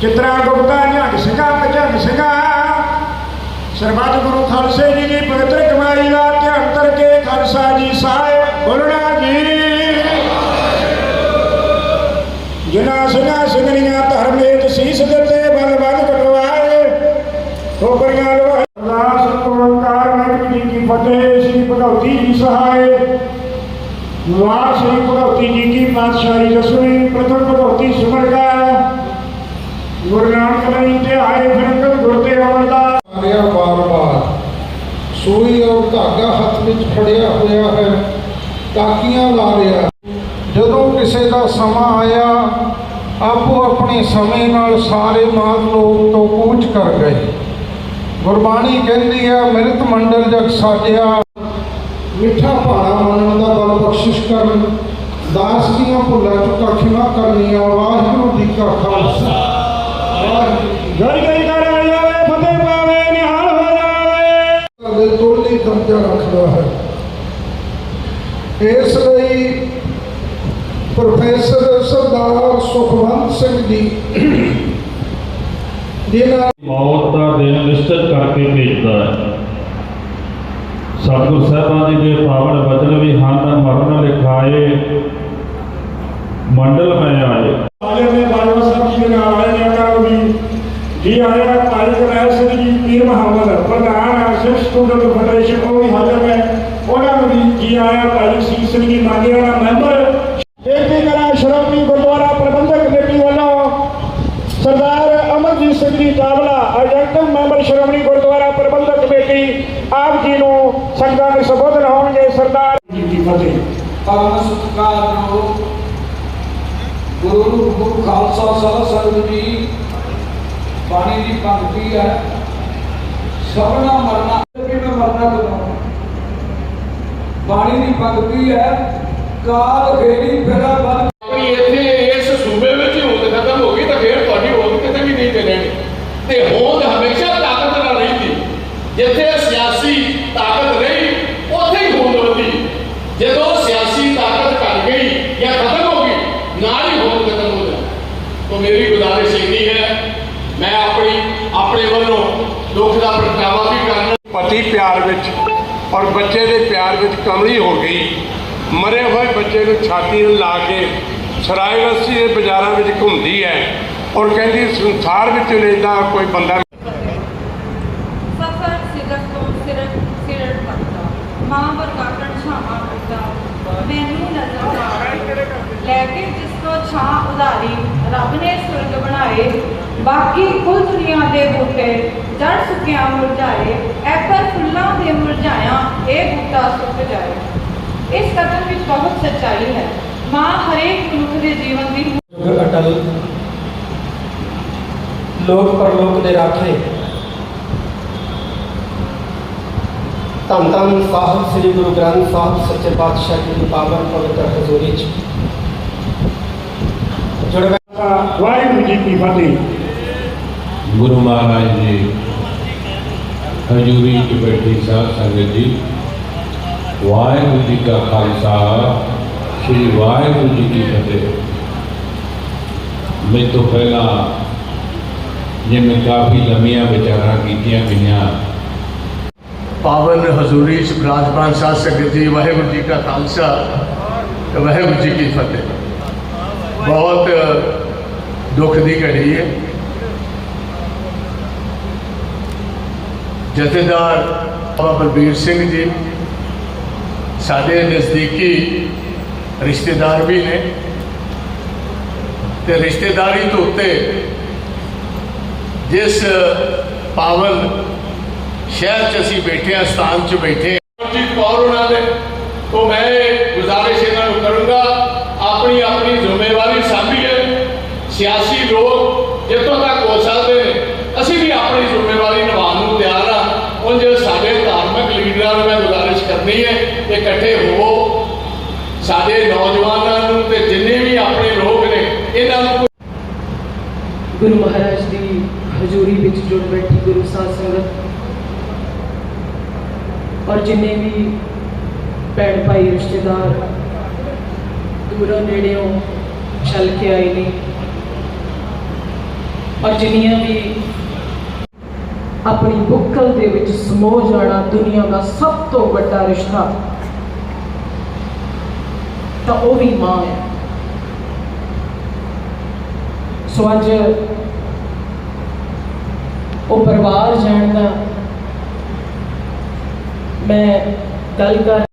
ਚਿਤਰਾ ਗੁਪਤਾ ਨਿਹੰਗ ਸਿੰਘਾ ਭਜਨ ਸਿੰਘਾ, ਸਰਬੱਤ ਗੁਰੂ ਖਾਲਸੇ ਜੀ ਦੀ ਪਵਿੱਤਰ ਕਮਾਈ ਦਾ ਧਿਆਨ ਕਰਕੇ ਖਾਲਸਾ ਜੀ ਸਾਹਿਬ ਬੋਲਣਾ ਜੀ ਜਿਨ੍ਹਾਂ ਸਿੰਘਾਂ ਸਿੰਘਣੀਆਂ ਧਰਮ ਦੇ ਸੀਸ ਦਿੱਤੇ, ਬਲ ਬਲ ਕਟਵਾਏ, ਠੋਕਰੀਆਂ ਲਵਾਏ। ਅਰਦਾਸ ਓੰਕਾਰ ਵਾਹਿਗੁਰੂ ਜੀ ਕੀ ਫਤਿਹ, ਸ੍ਰੀ ਭਗਵਤੀ ਜੀ ਸਹਾਏ। ਵਾਹ ਸ੍ਰੀ ਭਗਵਤੀ ਜੀ ਕੀ ਪਾਤਸ਼ਾਹੀ ਦਸਵੀਂ ਪ੍ਰਥਮ ਭਗਵਤੀ ਸਿਮਰ ਕਾ ਗੁਰੂ ਨਾਨਕ ਦੇਵ ਤੇ ਆਏ ਅਮਰਦਾਸ ਰਿਹਾ ਬਾਰ-ਬਾਰ ਸੂਈ ਔਰ ਧਾਗਾ ਹੱਥ ਵਿੱਚ ਫੜਿਆ ਹੋਇਆ ਹੈ ਤਾਕੀਆਂ ਲਾ ਰਿਹਾ। ਜਦੋਂ ਕਿਸੇ ਦਾ ਸਮਾਂ ਆਇਆ, ਆਪੋ ਆਪਣੇ ਸਮੇਂ ਨਾਲ ਸਾਰੇ ਮਾਤ ਲੋਕ ਤੋਂ ਕੂਚ ਕਰ ਗਏ। ਗੁਰਬਾਣੀ ਕਹਿੰਦੀ ਹੈ, ਮਿਰਤ ਮੰਡਲ ਜਗ ਸਾਜਿਆ। ਮਿੱਠਾ ਭਾਣਾ ਮੰਨਣ ਦਾ ਬਲ ਬਖਸ਼ਿਸ਼ ਕਰਨ, ਦਾਸ ਦੀਆਂ ਭੁੱਲਾਂ ਚੁੱਕਾ ਖਿਮਾ ਕਰਨੀਆਂ ਵਾਹਿਗੁਰੂ ਦੀ ਕਾ ਖਾਲਸਾ। ਵਾਹਿਗੁਰੂ ਜੀ ਕਰ ਆ ਫਤਿਹ ਪਾਵੇ ਨਿਹਾਲ ਹੋ ਜਾਵੇ ਦੇ ਤੋਲੀ ਦਰਜਾ ਰੱਖਦਾ ਹੈ ਇਸ ਲਈ ਪ੍ਰੋਫੈਸਰ ਸਰਦਾਰ ਸੁਖਵੰਤ ਸਿੰਘ ਜੀ ਜਿਨ੍ਹਾਂ ਮੌਤ ਦਾ ਦਿਨ ਨਿਸ਼ਚਿਤ ਕਰਕੇ ਭੇਜਦਾ ਹੈ। ਸਤਿਗੁਰ ਸਾਹਿਬਾਂ ਜੀ ਦੇ ਪਾਵਨ ਵਚਨ ਵੀ ਹਨ ਮਰਨ ਲਿਖਾਏ ਮੰਡਲ ਮੈਂ ਆਏ। ਹਾਜ਼ਰ ਨੇ ਬਾਜਵਾ ਸਾਹਿਬ ਜੀ ਨਾਲ ਆਏ। ਜੀ ਆਇਆ ਭਾਈ ਕਰੈਲ ਸਿੰਘ ਜੀ ਪੀਰ ਮੁਹੰਮਦ ਪ੍ਰਧਾਨ ਆਸਿਫ ਸਟੂਡੈਂਟ ਫੈਡਰੇਸ਼ਨ ਉਹ ਵੀ ਹਾਜ਼ਰ ਨੇ ਉਹਨਾਂ ਨੂੰ ਵੀ ਜੀ ਆਇਆ, ਭਾਈ ਸਿੰਘ ਸਿੰਘ ਜੀ ਮਾਗੇ ਵਾਲਾ ਮੈਂਬਰ ਬੇਨਤੀ ਕਰਾਂ ਸ਼੍ਰੋਮਣੀ ਗੁਰਦੁਆਰਾ ਪ੍ਰਬੰਧਕ ਕਮੇਟੀ ਵੱਲੋਂ Sardar Amarjit Singh ji Chawla executive member Shiromani Gurdwara Parbandhak committee, ਆਪ ਜੀ ਨੂੰ ਸੰਗਤਾਂ ਦੇ ਸੰਬੋਧਨ ਹੋਣਗੇ। ਸਰਦਾਰ ਜੀ ਕੀ ਫਤਿਹ। ਪਰਮ ਸਤਿਕਾਰਯੋਗ ਗੁਰੂ ਨੂੰ ਖਾਲਸਾ ਸਾਹਿਬ ਜੀ ਬਾਣੀ ਦੀ ਪੰਕਤੀ ਹੈ। ਸਭਨਾ ਮਰਨਾ ਵੀ ਮਰਨਾ ਕਦੋਂ ਬਾਣੀ ਦੀ ਪੰਕਤੀ ਹੈ, ਕਾਲ ਫੇਰੀ ਫੇਰਾ ਬਲ ਆਪਣੀ ਇੱਥੇ ਇਸ ਸੂਬੇ ਵਿੱਚ ਹੋਂਦ ਖਤਮ ਹੋ ਗਈ, ਤਾਂ ਫਿਰ ਤੁਹਾਡੀ ਹੋਂਦ ਕਿਤੇ ਵੀ ਨਹੀਂ ਚੱਲਣੀ। ਤੇ ਹੋਂਦ ਹਮੇਸ਼ਾ ਤਾਕਤ ਨਾਲ ਰਹਿੰਦੀ। ਜਿੱਥੇ ਸਿਆਸੀ ਤਾਕਤ ਰਹੀ, ਉੱਥੇ ਹੀ ਹੋਂਦ ਵਧੀ। ਜਦੋਂ ਸਿਆਸੀ ਤਾਕਤ ਘਟ ਗਈ ਜਾਂ ਖਤਮ ਹੋ ਗਈ, ਨਾਲ ਹੀ ਹੋਂਦ ਖਤਮ ਹੋ ਜਾਂਦੀ। ਤਾਂ ਮੇਰੀ ਗੁਜ਼ਾਰਿਸ਼ ਇੰਨੀ ਹੈ ਮੈਂ ਆਪਣੀ ਆਪਣੇ ਵੱਲੋਂ ਦੁੱਖ ਦਾ ਪ੍ਰਗਟਾਵਾ ਵੀ ਕਰਨਾ ਪਤੀ ਪਿਆਰ ਵਿੱਚ ਔਰ ਬੱਚੇ ਦੇ ਪਿਆਰ ਵਿੱਚ ਕਮਲੀ ਹੋ ਗਈ। ਮਰੇ ਹੋਏ ਬੱਚੇ ਨੂੰ ਛਾਤੀ ਨੂੰ ਲਾ ਕੇ ਸਰਾਇਵਸੀ ਦੇ ਬਾਜ਼ਾਰਾਂ ਵਿੱਚ ਘੁੰਮਦੀ ਹੈ ਔਰ ਕਹਿੰਦੀ ਸੰਸਾਰ ਵਿੱਚ ਲੈਂਦਾ ਕੋਈ ਬੰਦਾ ਸਫਰ ਸਿਦਕ ਤੋਂ ਸਿਰਕ ਸਿਰਟ ਪੱਤਾ। ਮਾਂ ਵਰਗਾ ਛਾਵਾਂ ਪਿਤਾ ਮੈਨੂੰ ਨਜ਼ਰ ਆ ਲੈ ਕੇ ਜਿਸ ਤੋਂ ਛਾਂ ਉਧਾਰੀ ਰੱਬ ਨੇ ਸੁਰਗ ਬਣਾਏ। ਬਾਕੀ ਕੁੱਲ ਦੁਨੀਆ ਦੇ ਬੂਟੇ ਜੜ ਸੁੱਕਿਆ ਮੁਰਝਾਏ ਐਪਰ ਫੁੱਲਾਂ ਦੇ ਮੁਰਝਾਇਆ ਇਹ ਬੂਟਾ ਸੁੱਕ ਜਾਏ। ਇਸ ਕਥਨ ਵਿੱਚ ਬਹੁਤ ਸੱਚਾਈ ਹੈ। ਮਾਂ ਹਰੇਕ ਮਨੁੱਖ ਦੇ ਜੀਵਨ ਦੀ ਯੁਗ ਅਟਲ। ਲੋਕ ਪਰਲੋਕ ਦੇ ਰਾਖੇ। ਧੰਨ ਧੰਨ ਸਾਹਿਬ ਸ੍ਰੀ ਗੁਰੂ ਗ੍ਰੰਥ ਸਾਹਿਬ ਸੱਚੇ ਪਾਤਸ਼ਾਹ ਜੀ ਦੀ ਪਾਵਨ ਪਵਿੱਤਰ ਹਜ਼ੂਰੀ ਚ। ਜੁੜ ਬੈ ਵਾਹਿਗੁਰੂ ਜੀ ਕੀ ਫਤਿਹ। ਗੁਰੂ ਮਹਾਰਾਜ ਜੀ ਹਜ਼ੂਰੀ 'ਚ ਬੈਠੀ ਸਾਧ ਸੰਗਤ ਜੀ ਵਾਹਿਗੁਰੂ ਜੀ ਕਾ ਖਾਲਸਾ ਸ੍ਰੀ ਵਾਹਿਗੁਰੂ ਜੀ ਕੀ ਫਤਿਹ ਮੈਂ ਤੋਂ ਪਹਿਲਾਂ ਜਿਵੇਂ ਕਾਫੀ ਲੰਮੀਆਂ ਵਿਚਾਰਾਂ ਕੀਤੀਆਂ ਗਈਆਂ ਪਾਵਨ ਹਜ਼ੂਰੀ ਚ ਬਿਰਾਜਮਾਨ ਸਾਧ ਸੰਗਤ ਜੀ ਵਾਹਿਗੁਰੂ ਜੀ ਕਾ ਖਾਲਸਾ ਤੇ ਵਾਹਿਗੁਰੂ ਜੀ ਕੀ ਫਤਿਹ ਬਹੁਤ ਦੁੱਖ ਦੀ ਘੜੀ ਹੈ ਜਥੇਦਾਰ ਬਾਬਾ ਬਲਬੀਰ ਸਿੰਘ ਜੀ, ਸਾਡੇ ਨਜ਼ਦੀਕੀ ਰਿਸ਼ਤੇਦਾਰ ਵੀ ਨੇ ਤੇ ਰਿਸ਼ਤੇਦਾਰੀ ਤੋਂ ਉੱਤੇ ਜਿਸ ਪਾਵਨ ਸ਼ਹਿਰ 'ਚ ਅਸੀਂ ਬੈਠੇ ਹਾਂ, ਸਥਾਨ 'ਚ ਬੈਠੇ ਜੀ ਕੌਰ ਉਹਨਾਂ ਦੇ ਤੋਂ ਮੈਂ ਗੁਜ਼ਾਰਿਸ਼ ਇਹਨਾਂ ਨੂੰ ਕਰੂੰਗਾ, ਆਪਣੀ ਆਪਣੀ ਜ਼ਿੰਮੇਵਾਰੀ ਸਾਂਭੀਏ। ਸਿਆਸੀ ਲੋਕ ਜਿੱਥੋਂ ਤੱਕ ਹੋ ਸਕਦੇ ਨੇ, ਅਸੀਂ ਵੀ ਆਪਣੀ ਜ਼ਿੰਮੇਵਾਰੀ ਨਿਭਾਉਣ ਨੂੰ ਤਿਆਰ ਹਾਂ ਉਂਝ ਸਾਡੇ ਧਾਰਮਿਕ ਲੀਡਰਾਂ ਨੂੰ ਮੈਂ ਗੁਜ਼ਾਰਿਸ਼ ਕਰਨੀ ਹੈ ਕਿ ਇਕੱਠੇ ਹੋਵੋ। ਸਾਡੇ ਨੌਜਵਾਨਾਂ ਨੂੰ ਤੇ ਜਿੰਨੇ ਵੀ ਆਪਣੇ ਲੋਕ ਨੇ, ਇਹਨਾਂ ਨੂੰ ਗੁਰੂ ਮਹਾਰਾਜ ਦੀ ਹਜ਼ੂਰੀ ਵਿੱਚ ਜੁੜ ਬੈਠੀ ਗੁਰੂ ਸਾਧ ਸੰਗਤ। ਔਰ ਜਿੰਨੇ ਵੀ ਭੈਣ ਭਾਈ, ਰਿਸ਼ਤੇਦਾਰ, ਦੂਰੋਂ ਨੇੜਿਓਂ ਚੱਲ ਕੇ ਆਏ ਨੇ, ਔਰ ਜਿੰਨੀਆਂ ਵੀ ਆਪਣੀ ਬੁੱਕਲ ਦੇ ਵਿੱਚ ਸਮੋ ਜਾਣਾ ਦੁਨੀਆ ਦਾ ਸਭ ਤੋਂ ਵੱਡਾ ਰਿਸ਼ਤਾ ਤਾਂ ਉਹ ਵੀ ਮਾਂ ਹੈ ਸੋ ਅੱਜ ਉਹ ਪਰਿਵਾਰ ਜਾਣਦਾ ਮੈਂ ਗੱਲ ਕਰ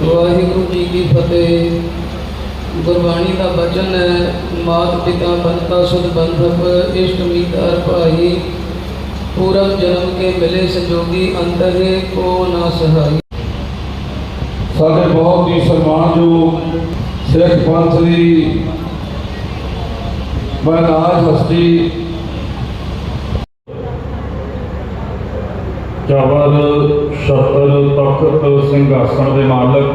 ਵਾਹਿਗੁਰੂ ਜੀ ਕੀ ਫਤਿਹ। ਗੁਰਬਾਣੀ ਦਾ ਬਚਨ ਹੈ, ਮਾਤ ਪਿਤਾ ਬੰਤਾ ਸੁਧ ਬੰਧਪ ਇਸ਼ਟ ਮੀਤਾਰ ਭਾਈ। ਪੂਰਬ ਜਨਮ ਕੇ ਮਿਲੇ ਸੰਜੋਗੀ ਅੰਤਰੇ, ਕੋ ਨਾ ਸਹਾਈ। ਸਾਡੇ ਬਹੁਤ ਹੀ ਸਨਮਾਨਯੋਗ ਸਿੱਖ ਪੰਥ ਦੀ ਮਹਾਰਾਜ ਹਸਤੀ। ਚਾਵਲ ਛਤਰ ਤਖਤ ਸਿੰਘਾਸਣ ਦੇ ਮਾਲਕ,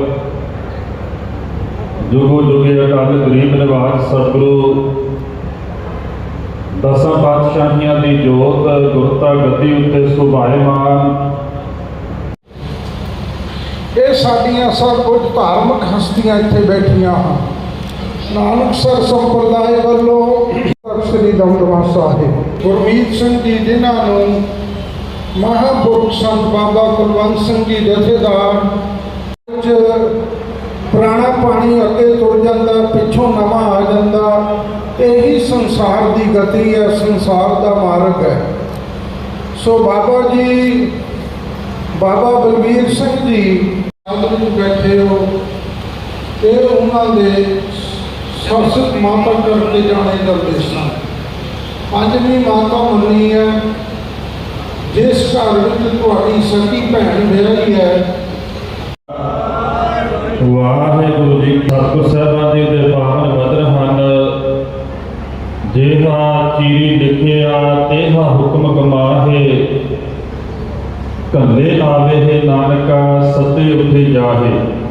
ਜੁਗੋ ਜੁਗੇ ਅਟਲ ਗਰੀਬ ਨਿਵਾਜ ਸਤਿਗੁਰੂ, ਦਸਾਂ ਪਾਤਸ਼ਾਹੀਆਂ ਦੀ ਜੋਤ ਗੁਰਤਾ ਗੱਦੀ ਉੱਤੇ ਸੁਭਾਏਮਾਨ ਇਹ ਸਾਡੀਆਂ ਸਭ ਕੁਝ ਧਾਰਮਿਕ ਹਸਤੀਆਂ ਇੱਥੇ ਬੈਠੀਆਂ ਹਨ। ਨਾਨਕਸਰ ਸੰਪਰਦਾਇ ਵੱਲੋਂ ਤਖ਼ਤ ਸ੍ਰੀ ਦਮਦਮਾ ਸਾਹਿਬ। ਗੁਰਮੀਤ ਸਿੰਘ ਜੀ, ਜਿਨ੍ਹਾਂ ਨੂੰ ਮਹਾਂਪੁਰਖ ਸੰਤ ਬਾਬਾ ਕੁਲਵੰਤ ਸਿੰਘ ਜੀ, ਜਥੇਦਾਰ, ਵਿੱਚ ਪੁਰਾਣਾ ਪਾਣੀ ਅੱਗੇ ਤੁਰ ਜਾਂਦਾ, ਪਿੱਛੋਂ ਨਵਾਂ ਆ ਜਾਂਦਾ, ਇਹੀ ਸੰਸਾਰ ਦੀ ਗਤੀ ਹੈ, ਸੰਸਾਰ ਦਾ ਮਾਰਗ ਹੈ। ਸੋ ਬਾਬਾ ਜੀ, ਬਾਬਾ ਬਲਬੀਰ ਸਿੰਘ ਜੀ ਅੰਦਰ ਵਿੱਚ ਬੈਠੇ ਹੋ ਇਹ ਉਹਨਾਂ ਦੇ ਸਰਸਤ ਮਾਤਾ ਕਰਕੇ ਜਾਣੇ ਜਾਂਦੇ ਸਨ ਪੰਜਵੀਂ ਮਾਤਾ ਮੰਨੀ ਹੈ, ਜਿਸ ਘਰ ਵਿੱਚ ਤੁਹਾਡੀ ਸਕੀ ਭੈਣ ਵਿਆਹੀ ਹੈ। ਵਾਹਿਗੁਰੂ ਜੀ ਸਤਿਗੁਰ ਸਾਹਿਬਾਨ ਜੀ ਦੇ ਪਾਵਨ ਬਦਰ ਹਨ। ਜੇਹਾ ਚੀਰੀ ਲਿਖਿਆ ਤੇਹਾ ਹੁਕਮ ਕਮਾਹੇ ਕੱਲੇ ਆਵੇ ਹੈ ਨਾਨਕਾ ਸਤੇ ਉਠੇ ਜਾਹੇ।